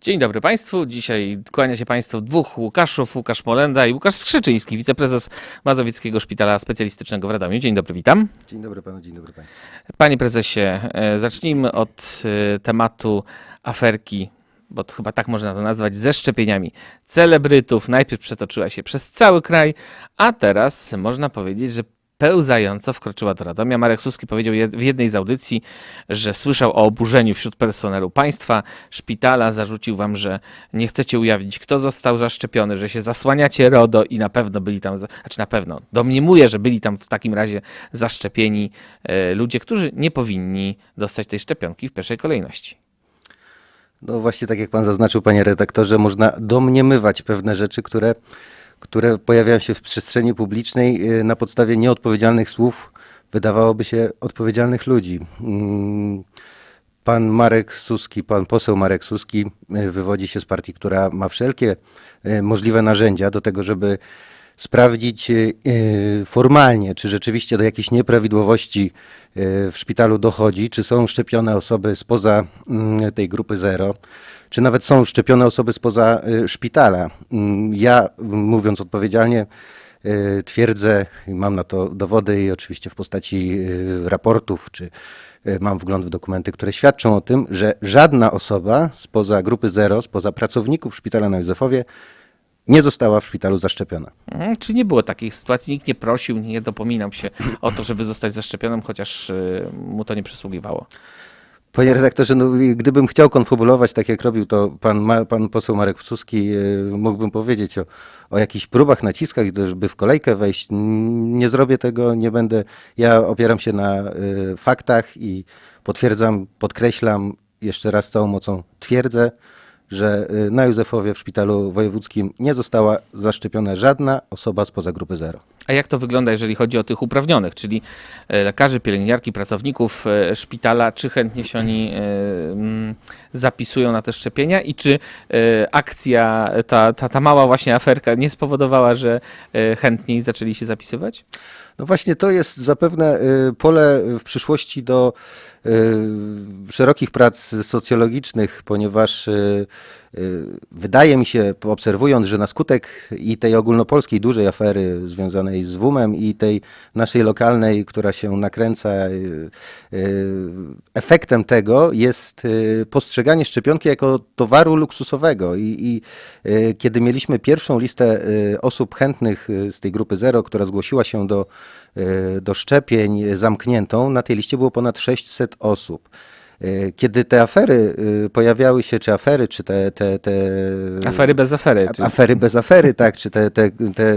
Dzień dobry Państwu. Dzisiaj kłania się Państwu dwóch Łukaszów, Łukasz Molenda i Łukasz Skrzyczyński, wiceprezes Mazowieckiego Szpitala Specjalistycznego w Radomiu. Dzień dobry, witam. Dzień dobry panu, dzień dobry państwu. Panie prezesie, e, zacznijmy od e, tematu aferki, bo chyba tak można to nazwać, ze szczepieniami celebrytów. Najpierw przetoczyła się przez cały kraj, a teraz można powiedzieć, że pełzająco wkroczyła do Radomia. Marek Suski powiedział w jednej z audycji, że słyszał o oburzeniu wśród personelu państwa. Szpitala zarzucił wam, że nie chcecie ujawnić, kto został zaszczepiony, że się zasłaniacie RODO i na pewno byli tam, znaczy na pewno, domniemuję, że byli tam w takim razie zaszczepieni e, ludzie, którzy nie powinni dostać tej szczepionki w pierwszej kolejności. No właśnie tak jak pan zaznaczył, panie redaktorze, można domniemywać pewne rzeczy, które, które pojawiają się w przestrzeni publicznej y, na podstawie nieodpowiedzialnych słów, wydawałoby się odpowiedzialnych ludzi. Mm, Pan Marek Suski, pan poseł Marek Suski y, wywodzi się z partii, która ma wszelkie y, możliwe narzędzia do tego, żeby sprawdzić y, y, formalnie, czy rzeczywiście do jakichś nieprawidłowości y, w szpitalu dochodzi, czy są szczepione osoby spoza mm, tej grupy zero, czy nawet są szczepione osoby spoza szpitala. Mm, Ja, mówiąc odpowiedzialnie, twierdzę, i mam na to dowody i oczywiście w postaci raportów, czy mam wgląd w dokumenty, które świadczą o tym, że żadna osoba spoza grupy zero, spoza pracowników szpitala na Józefowie nie została w szpitalu zaszczepiona. Mhm, Czy nie było takich sytuacji? Nikt nie prosił, nie dopominał się o to, żeby zostać zaszczepionym, chociaż e, mu to nie przysługiwało. Panie redaktorze, no, gdybym chciał konfabulować tak jak robił to pan, ma, pan poseł Marek Suski, y, mógłbym powiedzieć o, o jakichś próbach, naciskach, żeby w kolejkę wejść. Nie zrobię tego, nie będę. Ja opieram się na y, faktach i potwierdzam, podkreślam jeszcze raz całą mocą twierdzę, że y, na Józefowie w szpitalu wojewódzkim nie została zaszczepiona żadna osoba spoza grupy zero. A jak to wygląda, jeżeli chodzi o tych uprawnionych, czyli e, lekarzy, pielęgniarki, pracowników e, szpitala, czy chętnie się oni mm, zapisują na te szczepienia i czy akcja, ta, ta, ta mała właśnie aferka nie spowodowała, że chętniej zaczęli się zapisywać? No właśnie to jest zapewne y, pole w przyszłości do y, szerokich prac socjologicznych, ponieważ y, y, wydaje mi się, obserwując, że na skutek i tej ogólnopolskiej dużej afery związanej z WUM-em i tej naszej lokalnej, która się nakręca, y, y, efektem tego jest y, postrzeganie szczepionki jako towaru luksusowego i, i y, kiedy mieliśmy pierwszą listę y, osób chętnych y, z tej grupy zero, która zgłosiła się do, y, do szczepień y, zamkniętą, na tej liście było ponad 600 osób. Y, Kiedy te afery y, pojawiały się, czy afery, czy te, te, te Afery bez afery. Czyli... Afery bez afery, tak, czy te, te, te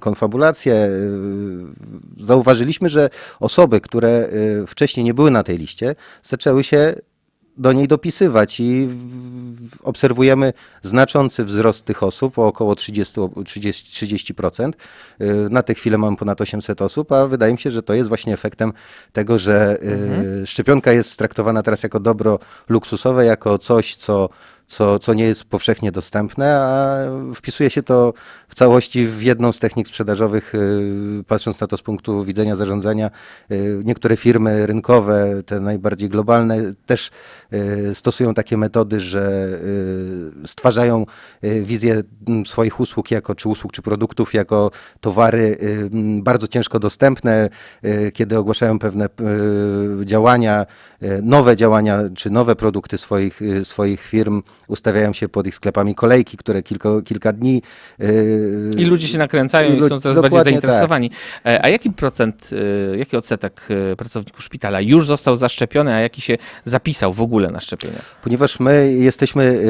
konfabulacje. y, Zauważyliśmy, że osoby, które wcześniej nie były na tej liście, zaczęły się do niej dopisywać i obserwujemy znaczący wzrost tych osób, o około 30, 30, 30%. Y, Na tę chwilę mamy ponad 800 osób, a wydaje mi się, że to jest właśnie efektem tego, że y, szczepionka jest traktowana teraz jako dobro luksusowe, jako coś, co co, co nie jest powszechnie dostępne, a wpisuje się to w całości w jedną z technik sprzedażowych, y, patrząc na to z punktu widzenia zarządzania. y, Niektóre firmy rynkowe, te najbardziej globalne, też y, stosują takie metody, że stwarzają wizję swoich usług jako, czy usług, czy produktów jako towary bardzo ciężko dostępne, kiedy ogłaszają pewne działania, nowe działania, czy nowe produkty swoich, swoich firm, ustawiają się pod ich sklepami kolejki, które kilka, kilka dni. y, I ludzie się nakręcają i i są coraz bardziej zainteresowani. E, A jaki procent, e, jaki odsetek e, pracowników szpitala już został zaszczepiony, a jaki się zapisał w ogóle na szczepienia? Ponieważ my jesteśmy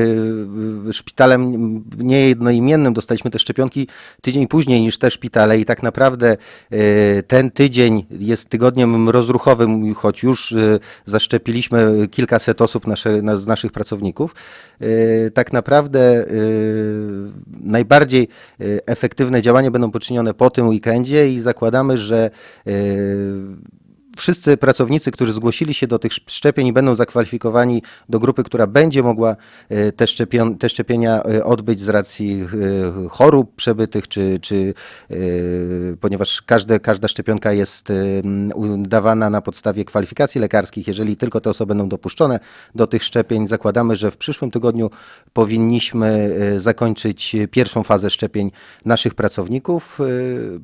szpitalem niejednoimiennym, dostaliśmy te szczepionki tydzień później niż te szpitale i tak naprawdę ten tydzień jest tygodniem rozruchowym, choć już zaszczepiliśmy kilkaset osób nasze, na, z naszych pracowników. Y, Tak naprawdę y, najbardziej y, efektywne działania będą poczynione po tym weekendzie i zakładamy, że wszyscy pracownicy, którzy zgłosili się do tych szczepień będą zakwalifikowani do grupy, która będzie mogła e, te, szczepion, te szczepienia e, odbyć z racji e, chorób przebytych, czy, czy ponieważ każde, każda szczepionka jest dawana na podstawie kwalifikacji lekarskich. Jeżeli tylko te osoby będą dopuszczone do tych szczepień, zakładamy, że w przyszłym tygodniu powinniśmy zakończyć pierwszą fazę szczepień naszych pracowników.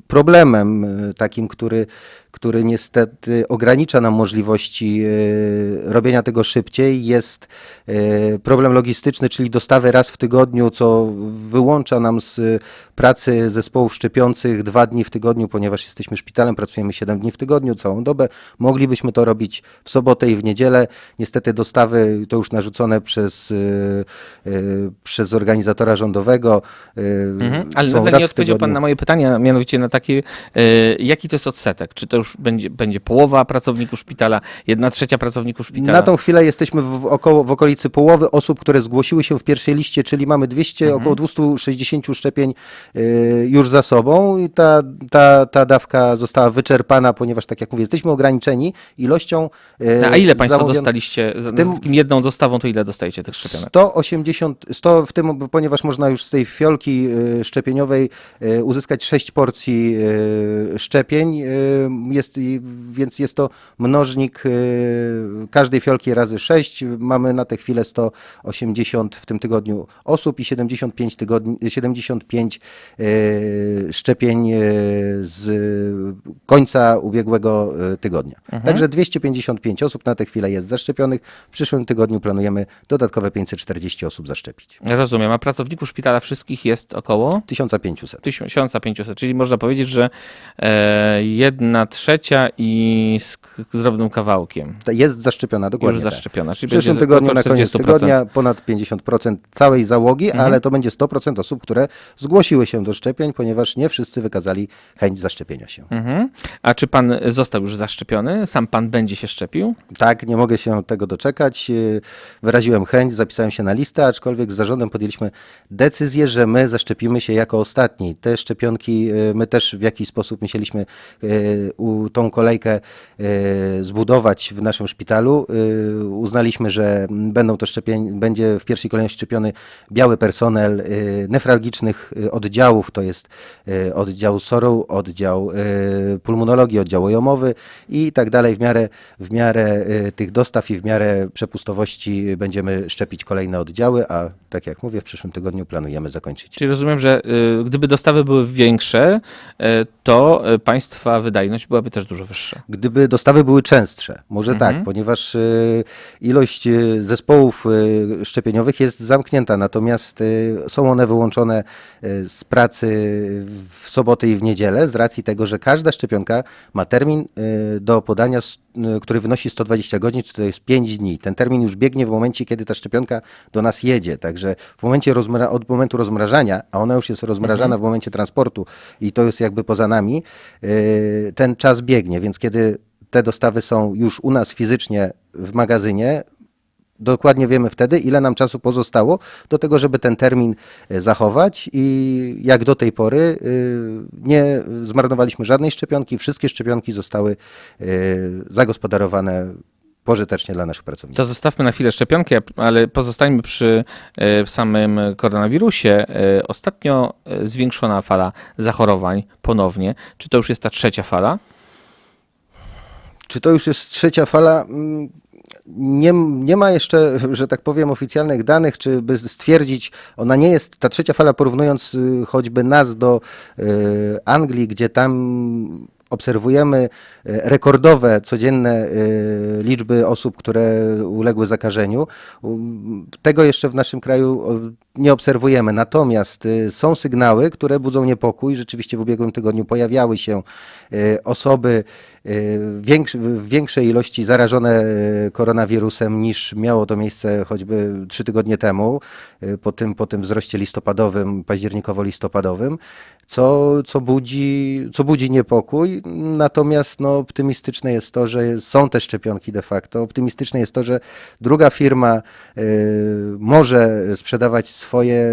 Problemem takim, który, który niestety ogranicza nam możliwości e, robienia tego szybciej, jest e, problem logistyczny, czyli dostawy raz w tygodniu, co wyłącza nam z pracy zespołów szczepiących dwa dni w tygodniu, ponieważ jesteśmy szpitalem, pracujemy 7 dni w tygodniu, całą dobę. Moglibyśmy to robić w sobotę i w niedzielę. Niestety dostawy to już narzucone przez, e, e, przez organizatora rządowego. e, Mhm. Ale nadal nie odpowiedział Pan na moje pytania, mianowicie na takie, jaki to jest odsetek? Czy to już będzie, będzie połowa pracowników szpitala, jedna trzecia pracowników szpitala? Na tą chwilę jesteśmy w, około, w okolicy połowy osób, które zgłosiły się w pierwszej liście, czyli mamy 200, Mhm. około 260 szczepień y, już za sobą i ta, ta, ta dawka została wyczerpana, ponieważ tak jak mówię, jesteśmy ograniczeni ilością. y, A ile Państwo dostaliście? Z, tym- jedną dostawą to ile dostajecie tych szczepionek? 180, 100 w tym, ponieważ można już z tej fiolki y, szczepieniowej y, uzyskać 6 porcji y, szczepień, y, jest, więc jest to mnożnik y, każdej fiolki razy 6. Mamy na tę chwilę 180 w tym tygodniu osób i 75, tygodni, 75 y, szczepień y, z końca ubiegłego y, tygodnia. Także 255 osób na tę chwilę jest zaszczepionych. W przyszłym tygodniu planujemy dodatkowe 540 osób zaszczepić. Rozumiem, a pracowników szpitala wszystkich jest około 1500. 1500, czyli można powiedzieć, że e, jedna trzecia i z, z drobnym kawałkiem Jest zaszczepiona, dokładnie. już tak. zaszczepiona. W Czyli przyszłym będzie tygodniu na koniec 40%. tygodnia ponad 50% całej załogi, Mhm. ale to będzie 100% osób, które zgłosiły się do szczepień, ponieważ nie wszyscy wykazali chęć zaszczepienia się. Mhm. A czy pan został już zaszczepiony? Sam pan będzie się szczepił? Tak, nie mogę się tego doczekać. Yy, Wyraziłem chęć, zapisałem się na listę, aczkolwiek z zarządem podjęliśmy decyzję, że my zaszczepimy się jako ostatni. Te szczepionki yy, my też w jakiś sposób musieliśmy u- tą kolejkę zbudować w naszym szpitalu. Uznaliśmy, że będą to szczepień, będzie w pierwszej kolejności szczepiony biały personel nefralgicznych yy, oddziałów, to jest yy, oddział SORO, oddział yy, pulmonologii, oddział ojomowy i tak dalej. W miarę, w miarę y, tych dostaw i w miarę przepustowości będziemy szczepić kolejne oddziały, a tak jak mówię, w przyszłym tygodniu planujemy zakończyć. Czyli rozumiem, że gdyby dostawy były większe, to państwa wydajność byłaby też dużo wyższa. Gdyby dostawy były częstsze, może Mhm. tak, ponieważ ilość zespołów szczepieniowych jest zamknięta, natomiast są one wyłączone z pracy w sobotę i w niedzielę z racji tego, że każda szczepionka ma termin y, do podania, y, który wynosi 120 godzin, czy to jest 5 dni. Ten termin już biegnie w momencie, kiedy ta szczepionka do nas jedzie, także w momencie od momentu rozmrażania, a ona już jest rozmrażana w momencie transportu i to jest jakby poza nami, y, ten czas biegnie, więc kiedy te dostawy są już u nas fizycznie w magazynie, dokładnie wiemy wtedy, ile nam czasu pozostało do tego, żeby ten termin e, zachować i jak do tej pory y, nie zmarnowaliśmy żadnej szczepionki, wszystkie szczepionki zostały y, zagospodarowane pożytecznie dla naszych pracowników. To zostawmy na chwilę szczepionki, ale pozostańmy przy samym koronawirusie. Ostatnio zwiększona fala zachorowań ponownie. Czy to już jest ta trzecia fala? Czy to już jest trzecia fala? Nie, nie ma jeszcze, że tak powiem, oficjalnych danych, czy by stwierdzić, ona nie jest, ta trzecia fala porównując y, choćby nas do y, Anglii, gdzie tam obserwujemy y, rekordowe, codzienne liczby osób, które uległy zakażeniu. Tego jeszcze w naszym kraju nie obserwujemy. Natomiast y, są sygnały, które budzą niepokój. Rzeczywiście w ubiegłym tygodniu pojawiały się y, osoby y, w większej ilości zarażone koronawirusem niż miało to miejsce choćby trzy tygodnie temu, po tym, po tym wzroście listopadowym, październikowo-listopadowym, co, co, budzi, co budzi niepokój. Natomiast no, optymistyczne jest to, że są te szczepionki de facto. Optymistyczne jest to, że druga firma może sprzedawać sw- swoje,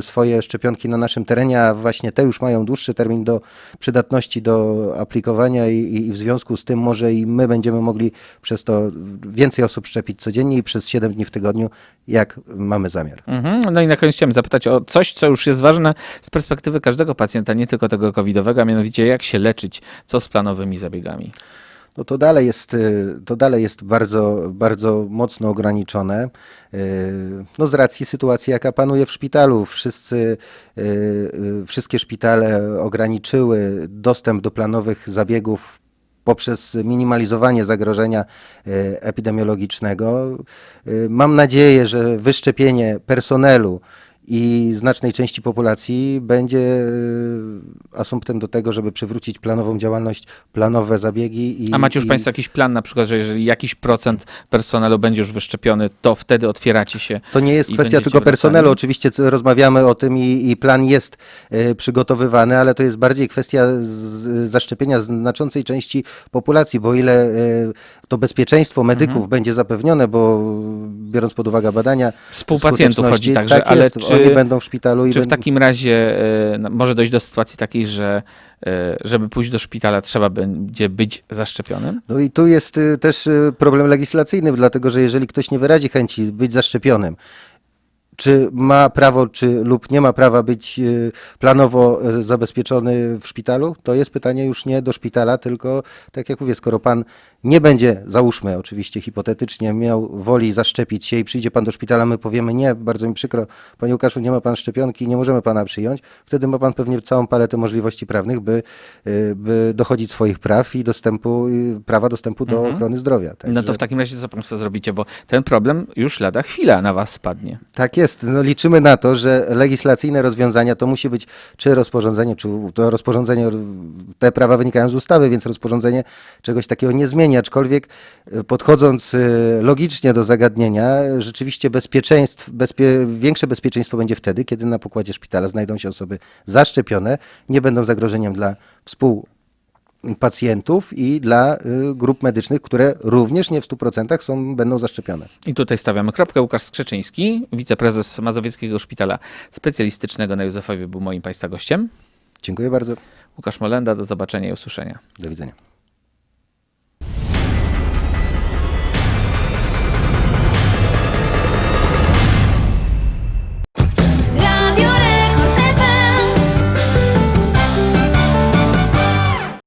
swoje szczepionki na naszym terenie, a właśnie te już mają dłuższy termin do przydatności do aplikowania i- i w związku z tym może i my będziemy mogli przez to więcej osób szczepić codziennie i przez 7 dni w tygodniu, jak mamy zamiar. Mhm. No i na koniec chciałem zapytać o coś, co już jest ważne z perspektywy każdego pacjenta, nie tylko tego covidowego, a mianowicie jak się leczyć, co z planowymi zabiegami. No to dalej jest, y, to dalej jest bardzo, bardzo mocno ograniczone. y, No z racji sytuacji, jaka panuje w szpitalu. Wszyscy, y, wszystkie szpitale ograniczyły dostęp do planowych zabiegów poprzez minimalizowanie zagrożenia epidemiologicznego. Mam nadzieję, że wyszczepienie personelu i znacznej części populacji będzie y, asumptem do tego, żeby przywrócić planową działalność, planowe zabiegi. I, A macie już i Państwo jakiś plan, na przykład, że jeżeli jakiś procent personelu będzie już wyszczepiony, to wtedy otwieracie się. To nie jest kwestia tylko personelu. Oczywiście rozmawiamy o tym i, i plan jest y, przygotowywany, ale to jest bardziej kwestia z, zaszczepienia znaczącej części populacji, bo ile y, to bezpieczeństwo medyków Mhm. będzie zapewnione, bo biorąc pod uwagę badania Współpacjentów chodzi także, tak ale jest, czy, oni będą w szpitalu czy w będą... takim razie e, no, może dojść do sytuacji takiej, że e, żeby pójść do szpitala trzeba będzie być zaszczepionym? No i tu jest y, też y, problem legislacyjny, dlatego że jeżeli ktoś nie wyrazi chęci być zaszczepionym, czy ma prawo, czy lub nie ma prawa być y, planowo y, zabezpieczony w szpitalu, to jest pytanie już nie do szpitala, tylko tak jak mówię, skoro pan nie będzie, załóżmy oczywiście hipotetycznie, miał woli zaszczepić się i przyjdzie pan do szpitala, my powiemy nie, bardzo mi przykro, panie Łukaszu, nie ma pan szczepionki, nie możemy pana przyjąć, wtedy ma pan pewnie całą paletę możliwości prawnych, by, y, by dochodzić swoich praw i dostępu, y, prawa dostępu do ochrony zdrowia. No Także- to w takim razie co Państwo zrobicie, bo ten problem już lada chwila na Was spadnie. Tak jest. No, liczymy na to, że legislacyjne rozwiązania to musi być czy rozporządzenie, czy to rozporządzenie, te prawa wynikają z ustawy, więc rozporządzenie czegoś takiego nie zmieni. Aczkolwiek e, podchodząc e, logicznie do zagadnienia, rzeczywiście bezpieczeństw, bezpie, większe bezpieczeństwo będzie wtedy, kiedy na pokładzie szpitala znajdą się osoby zaszczepione, nie będą zagrożeniem dla współ pacjentów i dla y, grup medycznych, które również nie w 100% są, będą zaszczepione. I tutaj stawiamy kropkę. Łukasz Skrzyczyński, wiceprezes Mazowieckiego Szpitala Specjalistycznego na Józefowie był moim Państwa gościem. Dziękuję bardzo. Łukasz Molenda, do zobaczenia i usłyszenia. Do widzenia.